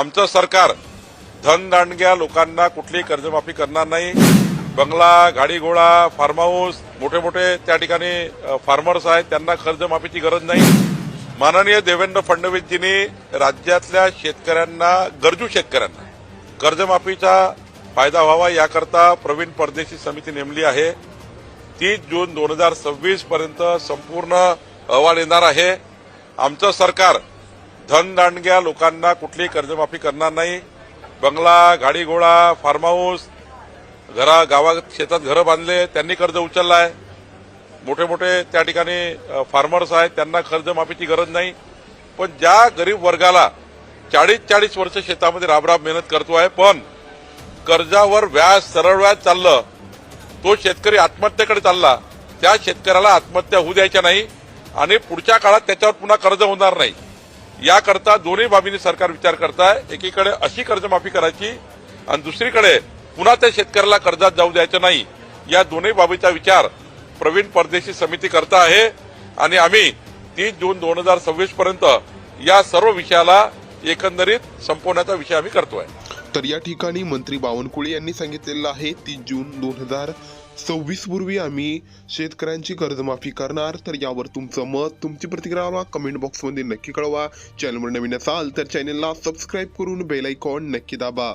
आमचं सरकार धनदांडग्या लोकांना कुठलीही कर्जमाफी करणार नाही. बंगला गाडी घोडा फार्म हाऊस मोठे मोठे त्या ठिकाणी फार्मर्स आहेत त्यांना कर्जमाफीची गरज नाही. माननीय देवेंद्र फडणवीसजींनी राज्यातल्या शेतकऱ्यांना गरजू शेतकऱ्यांना कर्जमाफीचा फायदा व्हावा याकरता प्रवीण परदेशी समिती नेमली आहे. तीस जून दोन हजार सव्वीस पर्यंत संपूर्ण अहवाल येणार आहे. आमचं सरकार धनदांडग्या लोकांना कुठलीही कर्जमाफी करणार नाही. बंगला गाडी घोडा फार्म हाऊस घरा गावात शेतात घरं बांधले त्यांनी कर्ज उचललं आहे मोठे मोठे त्या ठिकाणी फार्मर्स आहेत त्यांना कर्जमाफीची गरज नाही. पण ज्या गरीब वर्गाला चाळीस चाळीस वर्ष शेतामध्ये राबराब मेहनत करतो आहे पण कर्जावर व्याज सरळ व्याज चाललं तो शेतकरी आत्महत्येकडे चालला त्या शेतकऱ्याला आत्महत्या होऊ द्यायच्या नाही आणि पुढच्या काळात त्याच्यावर पुन्हा कर्ज होणार नाही. याकरता दोन्ही बाबींनी सरकार विचार करताय. एकीकडे अशी कर्जमाफी करायची आणि दुसरीकडे पुन्हा त्या शेतकऱ्याला कर्जात जाऊ द्यायचं नाही. या दोन्ही बाबीचा विचार प्रवीण परदेशी समिती करता आहे. आणि आम्ही तीस जून दोन हजार सव्वीस पर्यंत या सर्व विषयाला एकंदरीत संपवण्याचा विषय आम्ही करतोय. तर या ठिकाणी मंत्री बावनकुळे यांनी सांगितलेलं आहे तीस जून दोन हजार सव्वीस पूर्वी आम्ही शेतकऱ्यांची कर्जमाफी करणार. तर यावर तुमचं मत तुमची प्रतिक्रिया कमेंट बॉक्समध्ये नक्की कळवा. चॅनलवर नवीन असाल तर चॅनलला सबस्क्राईब करून बेल आयकॉन नक्की दाबा.